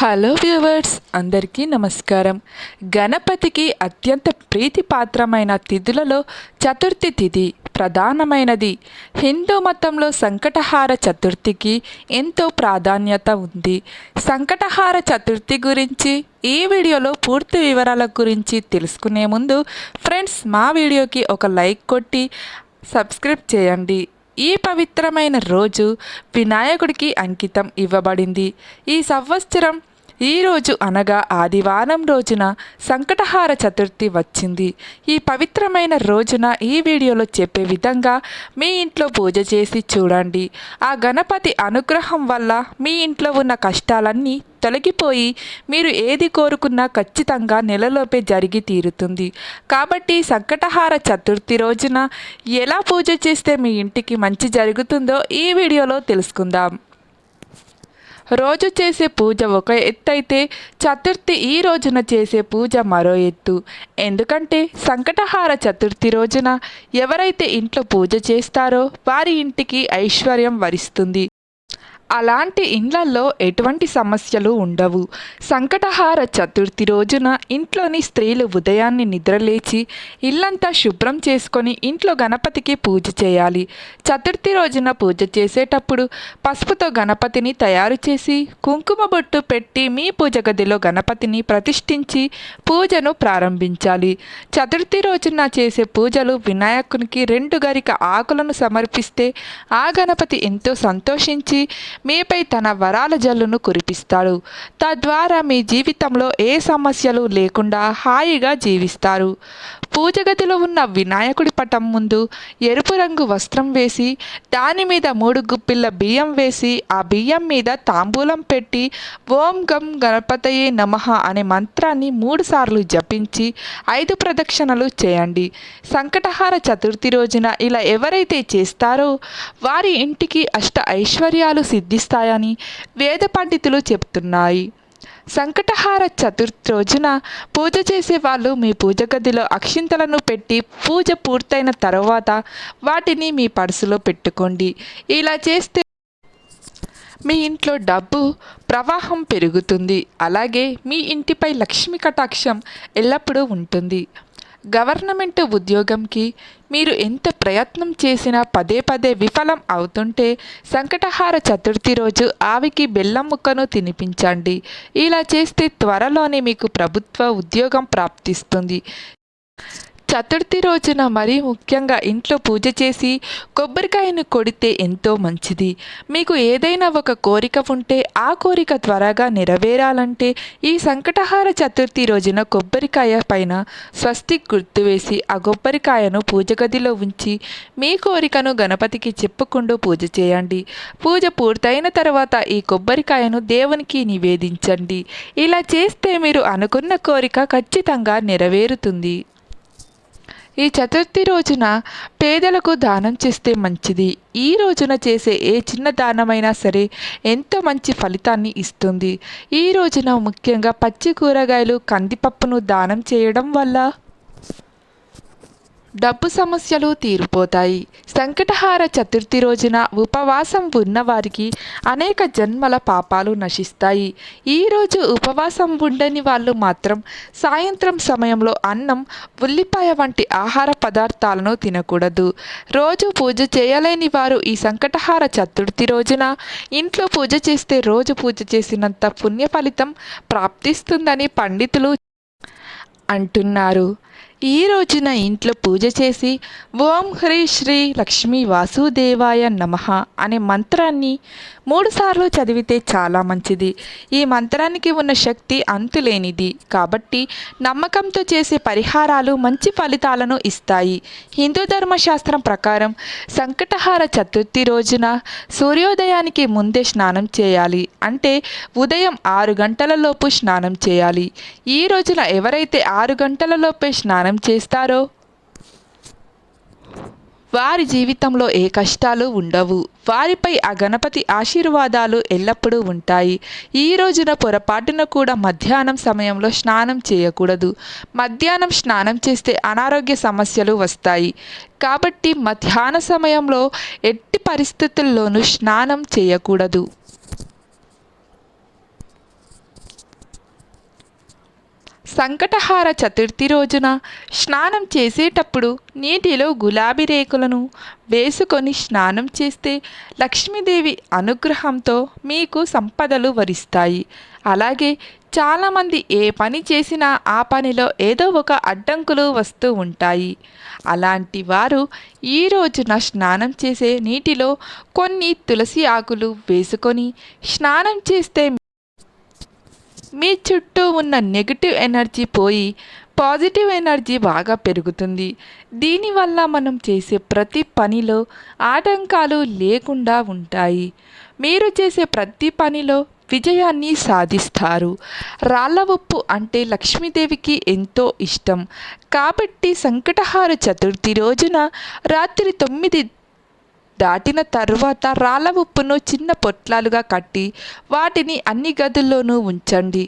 Hello viewers అందరికీ నమస్కారం. గణపతికి అత్యంత ప్రీతిపాత్రమైన తిథులలో చతుర్థి తిథి ప్రధానమైనది. హిందూ మతంలో సంకటహార చతుర్థికి ఎంతో ప్రాధాన్యత ఉంది. సంకటహార చతుర్థి గురించి ఈ వీడియోలో పూర్తి వివరాల గురించి తెలుసుకునే ముందు ఫ్రెండ్స్ మా వీడియోకి ఒక లైక్ కొట్టి సబ్స్క్రైబ్ చేయండి. ఈ పవిత్రమైన రోజు వినాయకుడికి అంకితం ఇవ్వబడింది. ఈ సంవత్సరం ఈ రోజు అనగా ఆదివారం రోజున సంకటహార చతుర్థి వచ్చింది. ఈ పవిత్రమైన రోజున ఈ వీడియోలో చెప్పే విధంగా మీ ఇంట్లో పూజ చేసి చూడండి. ఆ గణపతి అనుగ్రహం వల్ల మీ ఇంట్లో ఉన్న కష్టాలన్నీ తొలగిపోయి మీరు ఏది కోరుకున్నా ఖచ్చితంగా నెలలోపే జరిగి తీరుతుంది. కాబట్టి సంకటహార చతుర్థి రోజున ఎలా పూజ చేస్తే మీ ఇంటికి మంచి జరుగుతుందో ఈ వీడియోలో తెలుసుకుందాం. రోజు చేసే పూజ ఒక ఎత్తు అయితే చతుర్థి ఈ రోజున చేసే పూజ మరో ఎత్తు. ఎందుకంటే సంకటహార చతుర్థి రోజున ఎవరైతే ఇంట్లో పూజ చేస్తారో వారి ఇంటికి ఐశ్వర్యం వరిస్తుంది. అలాంటి ఇండ్లల్లో ఎటువంటి సమస్యలు ఉండవు. సంకటహార చతుర్థి రోజున ఇంట్లోని స్త్రీలు ఉదయాన్నే నిద్రలేచి ఇల్లంతా శుభ్రం చేసుకొని ఇంట్లో గణపతికి పూజ చేయాలి. చతుర్థి రోజున పూజ చేసేటప్పుడు పసుపుతో గణపతిని తయారు చేసి కుంకుమ బొట్టు పెట్టి మీ పూజ గదిలో గణపతిని ప్రతిష్ఠించి పూజను ప్రారంభించాలి. చతుర్థి రోజున చేసే పూజలు వినాయకునికి రెండు గరిక ఆకులను సమర్పిస్తే ఆ గణపతి ఎంతో సంతోషించి మీపై తన వరాల జల్లును కురిపిస్తాడు. తద్వారా మీ జీవితంలో ఏ సమస్యలు లేకుండా హాయిగా జీవిస్తారు. పూజగదిలో ఉన్న వినాయకుడి పటం ముందు ఎరుపు రంగు వస్త్రం వేసి దాని మీద మూడు గుప్పిళ్ళ బియ్యం వేసి ఆ బియ్యం మీద తాంబూలం పెట్టి ఓం గం గణపతయే నమః అనే మంత్రాన్ని మూడుసార్లు జపించి ఐదు ప్రదక్షిణలు చేయండి. సంకటహార చతుర్థి రోజున ఇలా ఎవరైతే చేస్తారో వారి ఇంటికి అష్ట ఐశ్వర్యాలు సిద్ధిస్తాయని వేద పండితులు చెప్తున్నాయి సంకటహార చతుర్థి రోజున పూజ చేసే వాళ్ళు మీ పూజ గదిలో అక్షింతలను పెట్టి పూజ పూర్తయిన తర్వాత వాటిని మీ పర్సులో పెట్టుకోండి. ఇలా చేస్తే మీ ఇంట్లో డబ్బు ప్రవాహం పెరుగుతుంది. అలాగే మీ ఇంటిపై లక్ష్మీ కటాక్షం ఎల్లప్పుడూ ఉంటుంది. గవర్నమెంట్ ఉద్యోగంకి మీరు ఎంత ప్రయత్నం చేసినా పదే పదే విఫలం అవుతుంటే సంకటహార చతుర్థి రోజు ఆవికి బెల్లం ముక్కను తినిపించండి. ఇలా చేస్తే త్వరలోనే మీకు ప్రభుత్వ ఉద్యోగం ప్రాప్తిస్తుంది. చతుర్థి రోజున మరీ ముఖ్యంగా ఇంట్లో పూజ చేసి కొబ్బరికాయను కొడితే ఎంతో మంచిది. మీకు ఏదైనా ఒక కోరిక ఉంటే ఆ కోరిక త్వరగా నెరవేరాలంటే ఈ సంకటహార చతుర్థి రోజున కొబ్బరికాయ పైన స్వస్తి గుర్తు వేసి ఆ కొబ్బరికాయను పూజ గదిలో ఉంచి మీ కోరికను గణపతికి చెప్పుకుంటూ పూజ చేయండి. పూజ పూర్తయిన తర్వాత ఈ కొబ్బరికాయను దేవునికి నివేదించండి. ఇలా చేస్తే మీరు అనుకున్న కోరిక ఖచ్చితంగా నెరవేరుతుంది. ఈ చతుర్థి రోజున పేదలకు దానం చేస్తే మంచిది. ఈ రోజున చేసే ఏ చిన్న దానమైనా సరే ఎంతో మంచి ఫలితాన్ని ఇస్తుంది. ఈ రోజున ముఖ్యంగా పచ్చి కూరగాయలు కందిపప్పును దానం చేయడం వల్ల డబ్బు సమస్యలు తీరిపోతాయి. సంకటహార చతుర్థి రోజున ఉపవాసం ఉన్నవారికి అనేక జన్మల పాపాలు నశిస్తాయి. ఈరోజు ఉపవాసం ఉండని వాళ్ళు మాత్రం సాయంత్రం సమయంలో అన్నం ఉల్లిపాయ వంటి ఆహార పదార్థాలను తినకూడదు. రోజు పూజ చేయలేని వారు ఈ సంకటహార చతుర్థి రోజున ఇంట్లో పూజ చేస్తే రోజు పూజ చేసినంత పుణ్య ఫలితం ప్రాప్తిస్తుందని పండితులు అంటున్నారు. ఈ రోజున ఇంట్లో పూజ చేసి ఓం హ్రీ శ్రీ లక్ష్మీ వాసుదేవాయ నమః అనే మంత్రాన్ని మూడుసార్లు చదివితే చాలా మంచిది. ఈ మంత్రానికి ఉన్న శక్తి అంతులేనిది. కాబట్టి నమ్మకంతో చేసే పరిహారాలు మంచి ఫలితాలను ఇస్తాయి. హిందూ ధర్మశాస్త్రం ప్రకారం సంకటహార చతుర్థి రోజున సూర్యోదయానికి ముందే స్నానం చేయాలి. అంటే ఉదయం ఆరు గంటలలోపు స్నానం చేయాలి. ఈ రోజున ఎవరైతే ఆరు గంటలలోపే స్నానం చేస్తారో? వారి జీవితంలో ఏ కష్టాలు ఉండవు. వారిపై ఆ గణపతి ఆశీర్వాదాలు ఎల్లప్పుడూ ఉంటాయి. ఈ రోజున పొరపాటున కూడా మధ్యాహ్నం సమయంలో స్నానం చేయకూడదు. మధ్యాహ్నం స్నానం చేస్తే అనారోగ్య సమస్యలు వస్తాయి. కాబట్టి మధ్యాహ్న సమయంలో ఎట్టి పరిస్థితుల్లోనూ స్నానం చేయకూడదు. సంకటహార చతుర్థి రోజున స్నానం చేసేటప్పుడు నీటిలో గులాబీ రేకులను వేసుకొని స్నానం చేస్తే లక్ష్మీదేవి అనుగ్రహంతో మీకు సంపదలు వరిస్తాయి. అలాగే చాలామంది ఏ పని చేసినా ఆ పనిలో ఏదో ఒక అడ్డంకులు వస్తూ ఉంటాయి. అలాంటి వారు ఈ రోజున స్నానం చేసే నీటిలో కొన్ని తులసి ఆకులు వేసుకొని స్నానం చేస్తే మీ చుట్టూ ఉన్న నెగిటివ్ ఎనర్జీ పోయి పాజిటివ్ ఎనర్జీ బాగా పెరుగుతుంది. దీనివల్ల మనం చేసే ప్రతి పనిలో ఆటంకాలు లేకుండా ఉంటాయి. మీరు చేసే ప్రతి పనిలో విజయాన్ని సాధిస్తారు. రాళ్ళ ఉప్పు అంటే లక్ష్మీదేవికి ఎంతో ఇష్టం. కాబట్టి సంకటహార చతుర్థి రోజున రాత్రి తొమ్మిది దాటిన తర్వాత రాళ్ళ ఉప్పును చిన్న పొట్లాలుగా కట్టి వాటిని అన్ని గదుల్లోనూ ఉంచండి.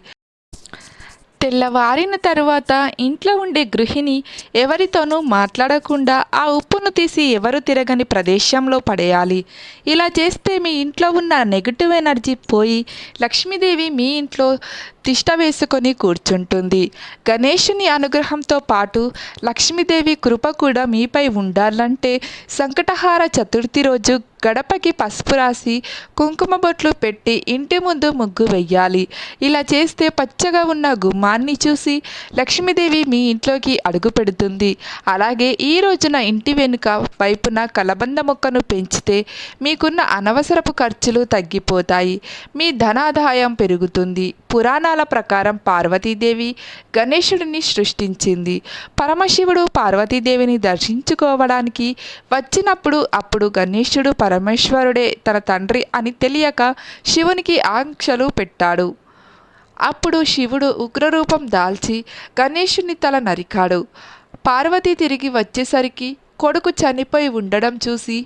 తెల్లవారిన తరువాత ఇంట్లో ఉండే గృహిణి ఎవరితోనూ మాట్లాడకుండా ఆ ఉప్పును తీసి ఎవరు తిరగని ప్రదేశంలో పడేయాలి. ఇలా చేస్తే మీ ఇంట్లో ఉన్న నెగిటివ్ ఎనర్జీ పోయి లక్ష్మీదేవి మీ ఇంట్లో తిష్ట వేసుకొని కూర్చుంటుంది. గణేషుని అనుగ్రహంతో పాటు లక్ష్మీదేవి కృప కూడా మీపై ఉండాలంటే సంకటహార చతుర్థి రోజు గడపకి పసుపు రాసి కుంకుమ బొట్లు పెట్టి ఇంటి ముందు ముగ్గు వెయ్యాలి. ఇలా చేస్తే పచ్చగా ఉన్న గుమ్మాన్ని చూసి లక్ష్మీదేవి మీ ఇంట్లోకి అడుగు పెడుతుంది. అలాగే ఈ రోజున ఇంటి వెనుక వైపున కలబంద మొక్కను పెంచితే మీకున్న అనవసరపు ఖర్చులు తగ్గిపోతాయి. మీ ధనాదాయం పెరుగుతుంది. పురాణాల ప్రకారం పార్వతీదేవి గణేశుడిని సృష్టించింది. పరమశివుడు పార్వతీదేవిని దర్శించుకోవడానికి వచ్చినప్పుడు అప్పుడు గణేశుడు పరమేశ్వరుడే తన తండ్రి అని తెలియక శివునికి ఆంక్షలు పెట్టాడు. అప్పుడు శివుడు ఉగ్రరూపం దాల్చి గణేశుని తల నరికాడు. పార్వతి తిరిగి వచ్చేసరికి కొడుకు చనిపోయి ఉండడం చూసి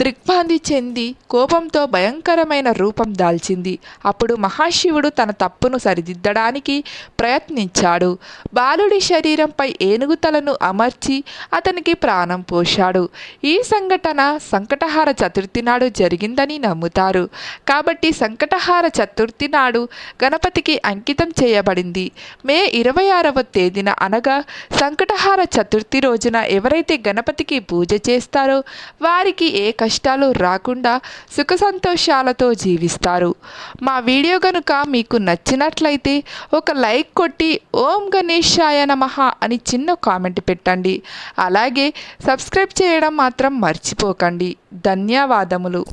దిగ్భ్రాంతి చెంది కోపంతో భయంకరమైన రూపం దాల్చింది. అప్పుడు మహాశివుడు తన తప్పును సరిదిద్దడానికి ప్రయత్నించాడు. బాలుడి శరీరంపై ఏనుగు తలను అమర్చి అతనికి ప్రాణం పోశాడు. ఈ సంఘటన సంకటహార చతుర్థి నాడు జరిగిందని నమ్ముతారు. కాబట్టి సంకటహార చతుర్థి నాడు గణపతికి అంకితం చేయబడింది. మే ఇరవై ఆరవ తేదీన అనగా సంకటహార చతుర్థి రోజున ఎవరైతే గణపతికి పూజ చేస్తారో వారికి ఏ కష్టాలు రాకుండా సుఖ సంతోషాలతో జీవిస్తారు. మా వీడియో కనుక మీకు నచ్చినట్లయితే ఒక లైక్ కొట్టి ఓం గణేశాయ నమః అని చిన్న కామెంట్ పెట్టండి. అలాగే సబ్స్క్రైబ్ చేయడం మాత్రం మర్చిపోకండి. ధన్యవాదములు.